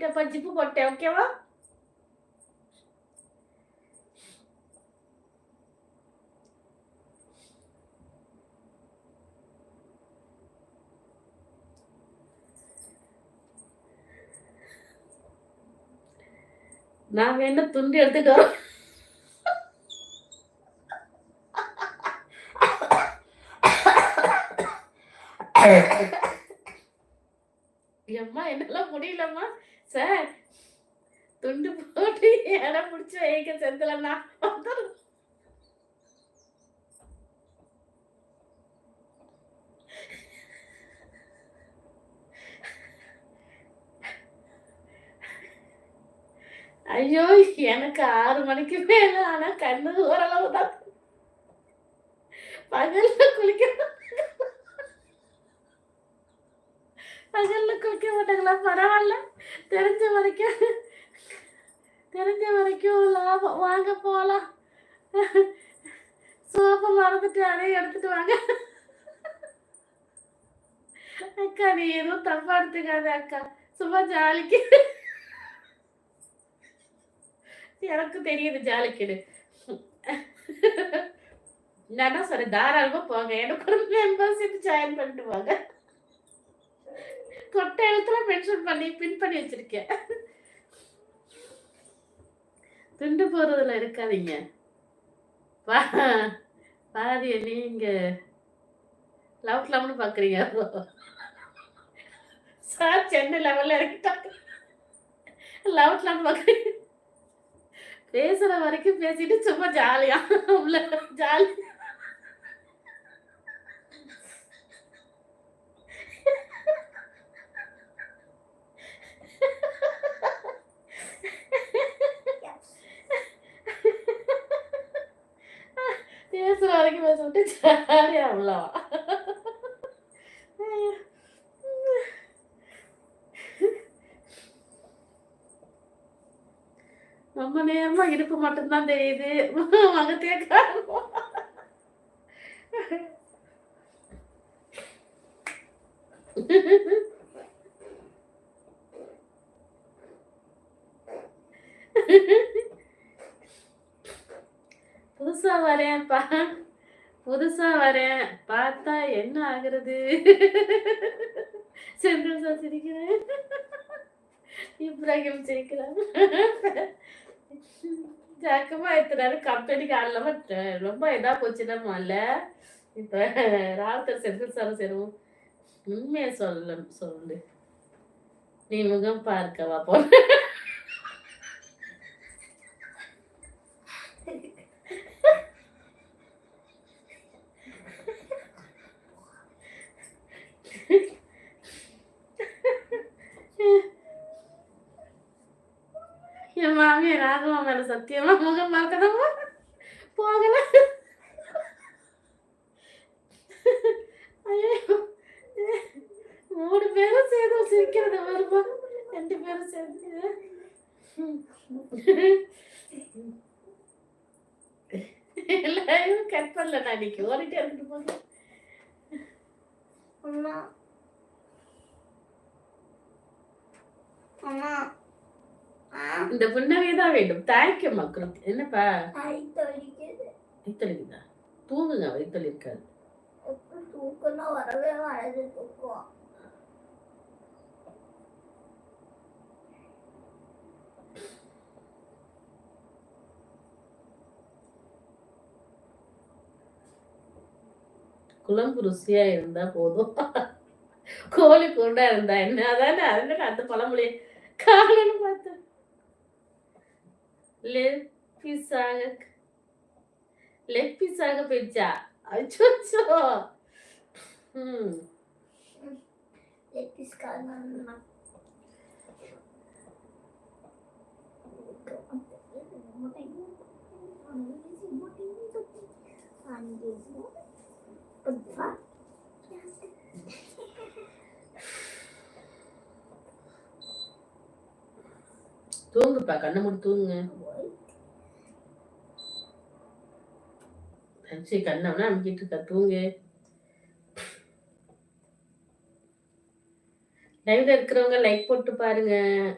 போயிட்டப்பா zip போட்டேன் ஓகேவா நான் வேணா துண்டு எடுத்துட்டு வரோம் எம்மா என்னெல்லாம் முடியலம்மா. சார் துண்டு போட்டு இடம் முடிச்சு வைக்க செந்தலண்ணா. ஐயோ எனக்கு ஆறு மணிக்கு மேல ஆனா கண்ணு ஓரளவு தான் பகல்ல குளிக்க பகல்ல குளிக்க மாட்டாங்களா? பரவாயில்ல. தெரிஞ்ச வரைக்கும் தெரிஞ்ச வரைக்கும் லாபம். வாங்க போலாம். சோப்பை மறந்துட்டு அதே எடுத்துட்டு வாங்க. அக்கா நீ எதுவும் தப்பா எடுத்துக்காத அக்கா. சும்மா ஜாலிக்கு. எனக்கு தெரியுது ஜாலிக்குடு. நான் என்ன சொல்றேன் தாராளமா போங்க. எனக்கு ஒரு மெம்பர்ஷிப் ஜாயின் பண்ணிட்டு போங்க. கொட்ட எழுத்துல மென்ஷன் பண்ணி பின் பண்ணி வச்சிருக்கேன். துண்டு போறதுல இருக்காதீங்க. பா நீங்க லவ் லவ்னு பாக்குறீங்க சார் சென்னை லெவல்ல இறக்கிட்டாங்க லவ் லவ் பாக்குறீங்க. பேசுற வரைக்கும் பேசிட்டு சும்மா ஜாலியா உள்ள ஜாலியா பேசுற வரைக்கும் பேச விட்டு ஜாலியாக உள்ளவா ரொம்ப நேரமா இடுப்பு மட்டும்தான் தெரியுது. மகத்தே காரணம். புதுசா வரேன்ப்பா புதுசா வரேன். பார்த்தா என்ன ஆகுறது? செந்தில் சார் சிரிக்கிறேன் இப்ராஹிம் சிரிக்கிறான் ஜாக்கமா இத்தனை கம்பெனிக்கு ஆடலாம ரொம்ப இதா போச்சுன்னா இல்ல? இப்ப ராவுத்தர் செந்தில் சார சேரும் உண்மையை சொல்ல சொல்லு. நீ முகம் பார்க்கவா போ. என் மாமியார் ராகவா மேல சத்தியமா முகம் பார்க்கதான் போகல. மூணு பேரும் சேர்ந்து சிரிக்கிறது வருமா ரெண்டு பேரும் சேர்ந்து. எல்லாரும் கட் பண்ணல நான் இன்னைக்கு. ஓடிட்டே இருந்துட்டு போங்க. அம்மா. அம்மா. இந்த புன்னகை தான் வேண்டும். தேங்க்யூ மக்கள் என்னப்பா? இருக்குதா தூங்குங்க எப்ப தூக்கம்னா வரவே வராது தூக்கம். குழம்பு ருசியா இருந்தா போதும். கோழி குருடா இருந்தா என்ன? அதானே அதுல அந்த பழமொழி காலையில பார்த்தேன். லெக் பீஸாக லெக் பீஸாக போயிடுச்சா அச்சோ ம் எப்பிஸ்காரமா தூங்குப்பா கண்ணை மூடி தூங்குங்க. சரி கண்ணவனா அமைக்கிட்டு இருக்கா தூங்கு. லைவ்ல இருக்கிறவங்க லைக் போட்டு பாருங்க.